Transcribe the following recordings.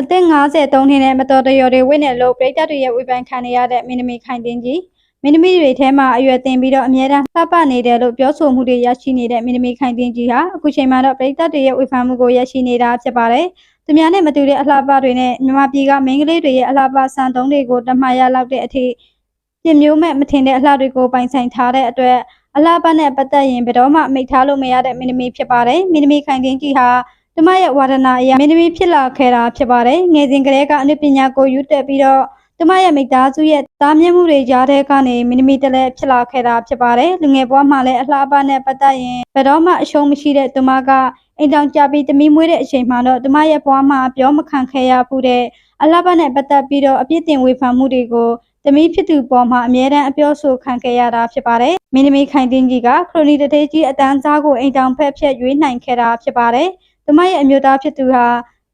အသက်53နှစ်နဲ့မတော်တရော်တွေဝိနေလို့ပြည်သက်တွေရဲ့ဝေဖန်ခံနေရတဲ့မင်းသမီးခိုင်တင်းကြီးမင်းသမီးတွေထဲမှာအရွယ်တင်ပြီးတော့အများအားလှပနေတယ်လို့ပြောဆိုမှုတွေရရှိနေတဲ့မင်းသမီးခိုင်တင်းကြီးဟာအခုချိန်မှာတော့ပြည်သက်တွေရဲ့ဝေဖန်မှုကိုရရှိနေတာဖြစ်ပါတယ်။သူများနဲ့မတူတဲ့အလှပတွေနဲ့မြန်မာပြည်ကမိန်းကလေးတွေရဲ့အလှပစံတုံးတွေကိုတမရလောက်တဲ့အထိပြင်မျိုးမဲ့မထင်တဲ့အလှတွေကိုပိုင်ဆိုင်ထားတဲ့အတွက်အလှပနဲ့ပတ်သက်ရင်ဘယ်တော့မှမိတ်ထားလို့မရတဲ့မင်းသမီးဖြစ်ပါတယ်။မင်းသမီးခိုင်တင်းကြီးဟာ ကျမရဲ့ဝါဒနာအရာမင်းသမီးဖြစ်လာခဲ့တာဖြစ်ပါတယ်။ငယ်စဉ်ကတည်းကအနုပညာကိုယူတက်ပြီးတော့ကျမရဲ့မိသားစုရဲ့တားမြစ်မှုတွေကြားထဲကနေမင်းသမီးတစ်လည်းဖြစ်လာခဲ့တာဖြစ်ပါတယ်။လူငယ်ဘဝမှာလည်းအလှအပနဲ့ပတ်သက်ရင်ဘယ်တော့မှအရှုံးမရှိတဲ့ကျမကအိမ်တောင်ကြပြီးတမီးမွေးတဲ့အချိန်မှာတော့ကျမရဲ့ဘဝမှာပြောမခံခဲ့ရဘူးတဲ့အလှပနဲ့ပတ်သက်ပြီးတော့အပြစ်တင်ဝေဖန်မှုတွေကိုတမီးဖြစ်သူပေါ်မှာအမြဲတမ်းအပြောဆိုခံခဲ့ရတာဖြစ်ပါတယ်။မင်းသမီးခိုင်တင်းကြီးကခရိုနီတသေးကြီးအတန်းစားကိုအိမ်တောင်ဖက်ဖြက်ရွေးနိုင်ခဲ့တာဖြစ်ပါတယ်။ သူမရဲ့အမျိုးသားဖြစ်သူဟာ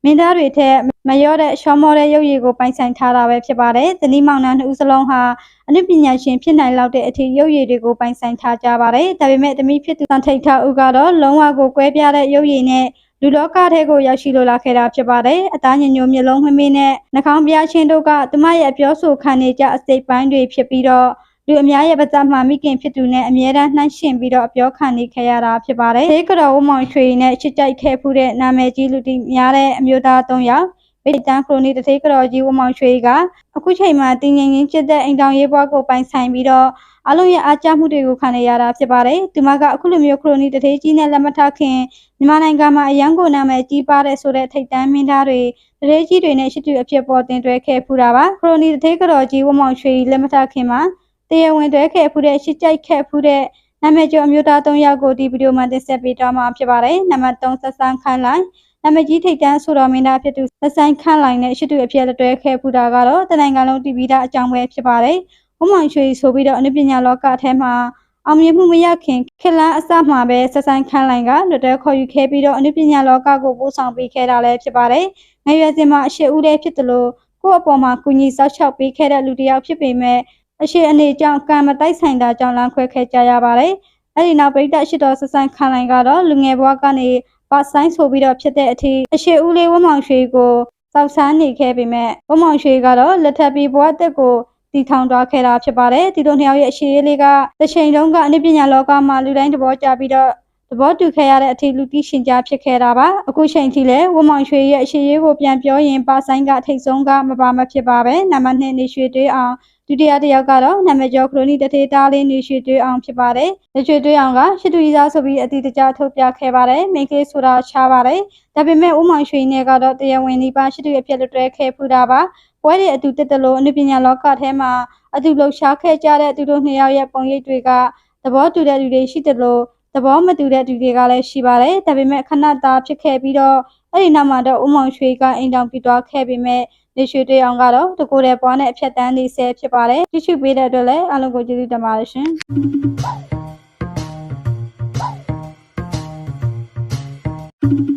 မင်းသားတွေထက်မရောတဲ့ရှောမောတဲ့ရုပ်ရည်ကိုပိုင်ဆိုင်ထားတာပဲဖြစ်ပါတယ်။ဇနီးမောင်နှံနှစ်ဦးစလုံးဟာအနုပညာရှင်ဖြစ်နိုင်လောက်တဲ့အထိရုပ်ရည်တွေကိုပိုင်ဆိုင်ထားကြပါတယ်။ဒါပေမဲ့သမီးဖြစ်သူစံထိတ်ထားဦးကတော့လုံးဝကိုကွဲပြားတဲ့ရုပ်ရည်နဲ့လူလောကထဲကိုရောက်ရှိလိုလာခဲ့တာဖြစ်ပါတယ်။အသားညညိုမျိုးလုံးမမေးနဲ့နှာခေါင်းပြားချင်းတို့ကသူမရဲ့အပြောဆိုခံနေကြအစိတ်ပိုင်းတွေဖြစ်ပြီးတော့ လူအများရဲ့ပါးစပ်မှာမိခင်ဖြစ်သူနဲ့အမြဲတမ်းနှိုင်းယှဉ်ပြီးတော့အပြောခံနေခဲ့ရတာဖြစ်ပါတယ်။ဒေးကတော်ဝမောင်ရွှေနဲ့ချစ်ကြိုက်ခဲ့ဖူးတဲ့နာမည်ကြီးလူတီများတဲ့အမျိုးသား၃ယောက်ဗိတန်ခရိုနီတသေးကတော်ကြီးဝမောင်ရွှေကအခုချိန်မှာတင်းငင်ငင်းချစ်တဲ့အိမ်တောင်ရေးဘွားကိုပိုင်ဆိုင်ပြီးတော့အလုံးရဲ့အားကျမှုတွေကိုခံနေရတာဖြစ်ပါတယ်။ဒီမှာကအခုလိုမျိုးခရိုနီတသေးကြီးနဲ့လက်မထခင်မြန်မာနိုင်ငံမှာအရန်ကိုနာမည်ကြီးပါတဲ့ဆိုတဲ့ထိတ်တန်းမင်းသားတွေတသေးကြီးတွေနဲ့ရှိသူအဖြစ်ပေါ်တင်တွဲခဲ့ဖူးတာပါ။ခရိုနီတသေးကတော်ကြီးဝမောင်ရွှေလက်မထခင်မှာ တရားဝင်တွဲခဲ့ဖူးတဲ့ရှစ်ကြိုက်ခဲ့ဖူးတဲ့နာမည်ကျော်အမျိုးသား၃ယောက်ကိုဒီဗီဒီယိုမှာတင်ဆက်ပေးတော့မှာဖြစ်ပါတယ်။နံပါတ်3ဆက်ဆန်းခိုင်းလိုက်နာမည်ကြီးထိတ်တန်းဆိုတော်မင်းသားဖြစ်သူဆက်ဆိုင်ခန့်လိုက်နဲ့ရှိသူအဖြစ်လက်တွဲခဲ့ဖူးတာကတော့တနိုင်ငံလုံးတီဗီတာအကြောင်းပဲဖြစ်ပါတယ်။ဝမောင်ရွှေဆိုပြီးတော့အနုပညာလောကအထဲမှာအောင်မြင်မှုမရခင်ခက်လန်းအစမှာပဲဆက်ဆိုင်ခန့်လိုက်ကလွတ်တဲခေါ်ယူခဲ့ပြီးတော့အနုပညာလောကကိုပို့ဆောင်ပေးခဲ့တာလည်းဖြစ်ပါတယ်။ငယ်ရွယ်စဉ်မှာအရှိဦးလေးဖြစ်တယ်လို့ကိုယ့်အပေါ်မှာကုညီစောက်ချောက်ပေးခဲ့တဲ့လူတစ်ယောက်ဖြစ်ပေမဲ့ အရှိအနေကြောင့်ကံမတိုက်ဆိုင်တာကြောင့်လမ်းခွဲခဲ့ကြရပါတယ်။အဲဒီနောက်ပရိသတ်ရှိတော်ဆဆိုင်ခံလိုက်ကတော့လူငယ်ဘဝကနေပါဆိုင်ဆိုပြီးတော့ဖြစ်တဲ့အထိအရှိဦးလေးဝမောင်ရွှေကိုစောက်ဆန်းနေခဲ့ပေမဲ့ဝမောင်ရွှေကတော့လက်ထပ်ပြီးဘဝတက်ကိုတည်ထောင်သွားခဲ့တာဖြစ်ပါတယ်။ဒီလိုနှစ်ယောက်ရဲ့အရှိရေးလေးကတစ်ချိန်တုန်းကအနုပညာလောကမှာလူတိုင်းသဘောကျပြီးတော့သဘောတူခဲ့ရတဲ့အထိလူတိရှင်ကြားဖြစ်ခဲ့တာပါအခုချိန်ထိလည်းဝမောင်ရွှေရဲ့အရှိရေးကိုပြန်ပြောရင်ပါဆိုင်ကအထိတ်ဆုံးကမပါမဖြစ်ပါပဲနံပါတ်2နေရွှေတွေးအောင် ဒုတိယတစ်ယောက်ကတော့နာမည်ကျော်ခရိုနီတထေတားလေးနေရွှေတွေးအောင်ဖြစ်ပါတယ်။နေရွှေတွေးအောင်ကရှစ်တူကြီးသားဆိုပြီးအတိအကျထုတ်ပြခဲ့ပါတယ်။မိန်းကလေးဆိုတာချားပါတယ်။ဒါပေမဲ့ဦးမောင်ရွှေနဲ့ကတော့တရားဝင်ဒီပါရှစ်တူအဖြစ်လွတ်တွဲခဲ့ဖူးတာပါ။ပွဲတွေအတူတက်တလို့အနုပညာလောကထဲမှာအတူလှုပ်ရှားခဲ့ကြတဲ့သူတို့နှစ်ယောက်ရဲ့ပုံရိပ်တွေကသဘောတူတဲ့လူတွေရှိတယ်လို့သဘောမတူတဲ့သူတွေကလည်းရှိပါတယ်။ဒါပေမဲ့ခဏတာဖြစ်ခဲ့ပြီးတော့အဲ့ဒီနောက်မှာတော့ဦးမောင်ရွှေကအိမ်တောင်ပြသွားခဲ့ပေမဲ့ နေရွှေတွေ့အောင်ကတော့တကူတဲ့ပွားနဲ့အဖြတ်တန်းလေးဆဲဖြစ်ပါတယ်ကြည့်ရှုပေးတဲ့အတွက်လည်းအားလုံးကိုကျေးဇူးတင်ပါတယ်ရှင်။